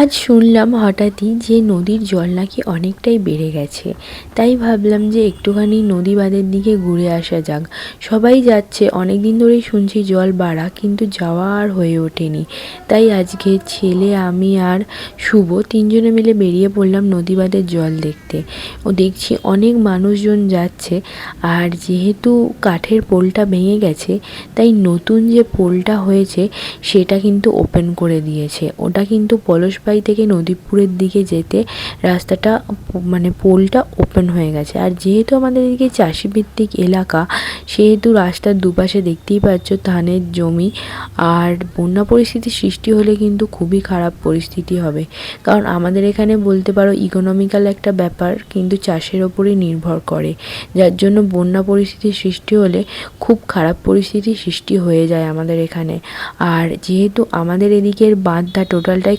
আজ শুনলাম হঠাৎই যে নদীর জল নাকি অনেকটাই বেড়ে গেছে। তাই ভাবলাম যে একটুখানি নদী বাঁধের দিকে ঘুরে আসা যাক। সবাই যাচ্ছে অনেক দিন ধরেই শুনছি জল বাড়া, কিন্তু যাওয়া আর হয়ে ওঠেনি। তাই আজকে ছেলে, আমি আর শুভ তিনজনে মিলে বেরিয়ে পড়লাম নদী বাঁধের জল দেখতে। ও দেখছি অনেক মানুষজন যাচ্ছে, আর যেহেতু কাঠের পোলটা ভেঙে গেছে, তাই নতুন যে পোলটা হয়েছে, সেটা কিন্তু ওপেন করে দিয়েছে। ওটা কিন্তু পলাশবাড়ি থেকে নদীপুরের দিকে যেতে রাস্তাটা মানে পোলটা ওপেন হয়ে গেছে। আর যেহেতু আমাদের এদিকে চাষিভিত্তিক এলাকা, সেহেতু রাস্তার দুপাশে দেখতেই পাচ্ছ ধানের জমি। আর বন্যা পরিস্থিতি সৃষ্টি হলে কিন্তু খুবই খারাপ পরিস্থিতি হবে। কারণ আমাদের এখানে বলতে পারো ইকোনমিক্যাল একটা ব্যাপার কিন্তু চাষের ওপরই নির্ভর করে। যার জন্য বন্যা পরিস্থিতির সৃষ্টি হলে খুব খারাপ পরিস্থিতি সৃষ্টি হয়ে যায় আমাদের এখানে। আর যেহেতু আমাদের এদিকের বাঁধটা টোটালটাই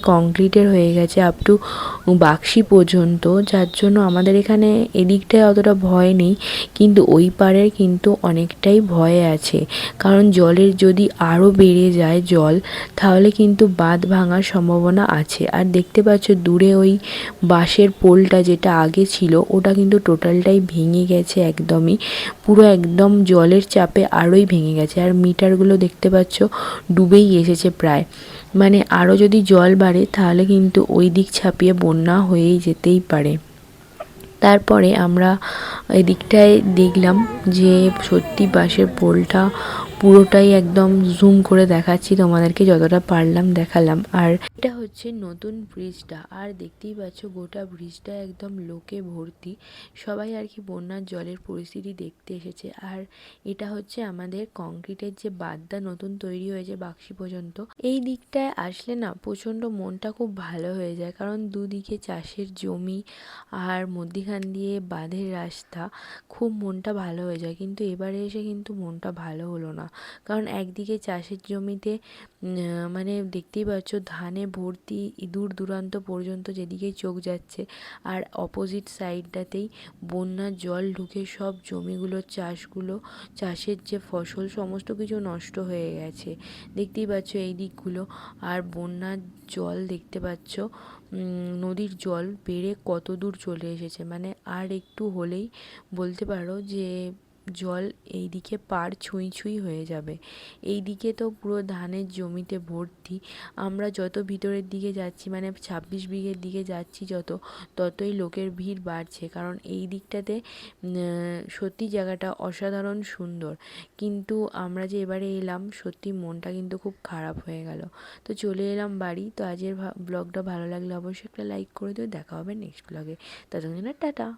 কংক্রিটের হয়ে গেছে আপ টু বাক্সি পর্যন্ত। যার জন্য আমাদের এখানে এদিকটায় অতটা ভয় নেই, কিন্তু ওই পারের কিন্তু অনেকটাই ভয় আছে। কারণ জলের যদি আরও বেড়ে যায় জল, তাহলে কিন্তু বাঁধ ভাঙার সম্ভাবনা আছে। আর দেখতে পাচ্ছ দূরে ওই বাঁশের পোলটা যেটা আগে ছিল, ওটা কিন্তু টোটালটাই ভেঙে গেছে একদমই। পুরো একদম জলের চাপে আরোই ভেঙে গেছে। আর মিটারগুলো দেখতে পাচ্ছ ডুবেই এসেছে প্রায়। মানে আরও যদি জল বাড়ে, তাহলে কিন্তু ওই দিক ছাপিয়ে বন্যা হয়েই যেতেই পারে। তারপরে আমরা এদিকটায় দেখলাম যে সত্যি বাঁশের পোলটা পুরোটাই একদম জুম করে দেখাচ্ছি, তোমাদেরকে যতটা পারলাম দেখালাম। আর এটা হচ্ছে নতুন ব্রিজটা আর দেখতেই পাচ্ছ, গোটা ব্রিজটা একদম লোকে ভর্তি। সবাই আর কি বন্যার জলের পরিস্থিতি দেখতে এসেছে। আর এটা হচ্ছে আমাদের কংক্রিটের যে বাঁধটা নতুন তৈরি হয়েছে বাক্সি পর্যন্ত। এই দিকটায় আসলে না প্রচণ্ড মনটা খুব ভালো হয়ে যায়। কারণ দুদিকে চাষের জমি আর মধ্যিখান দিয়ে বাঁধের রাস্তা। খুব মনটা ভালো হয়ে যায়। কিন্তু এবারে এসে কিন্তু মনটা ভালো হলো না। কারণ একদিকে চাষের জমিতে মানে দেখতেই পাচ্ছ ধানে ভর্তি দূর দূরান্ত পর্যন্ত যেদিকেই চোখ যাচ্ছে, আর অপোজিট সাইডটাতেই বন্যার জল ঢুকে সব জমিগুলোর চাষগুলো, চাষের যে ফসল, সমস্ত কিছু নষ্ট হয়ে গেছে। দেখতেই পাচ্ছ এই দিকগুলো। আর বন্যার জল দেখতে পাচ্ছ নদীর জল বেড়ে কত দূর চলে এসেছে। মানে আর একটু হলেই বলতে পারো যে জল এই দিকে পার ছুঁই ছুঁই হয়ে যাবে। এই দিকে তো পুরো ধানের জমিতে ভর্তি। আমরা যত ভিতরের দিকে যাচ্ছি মানে ছাব্বিশ বিঘের দিকে যাচ্ছি যত, ততই লোকের ভিড় বাড়ছে। কারণ এই দিকটাতে সত্যি জায়গাটা অসাধারণ সুন্দর। কিন্তু আমরা যে এবারে এলাম, সত্যি মনটা কিন্তু খুব খারাপ হয়ে গেল। তো চলে এলাম বাড়ি। তো আজের ব্লগটা ভালো লাগলে অবশ্যই একটা লাইক করে দিও। দেখা হবে নেক্সট ব্লগে ততক্ষণ টাটা।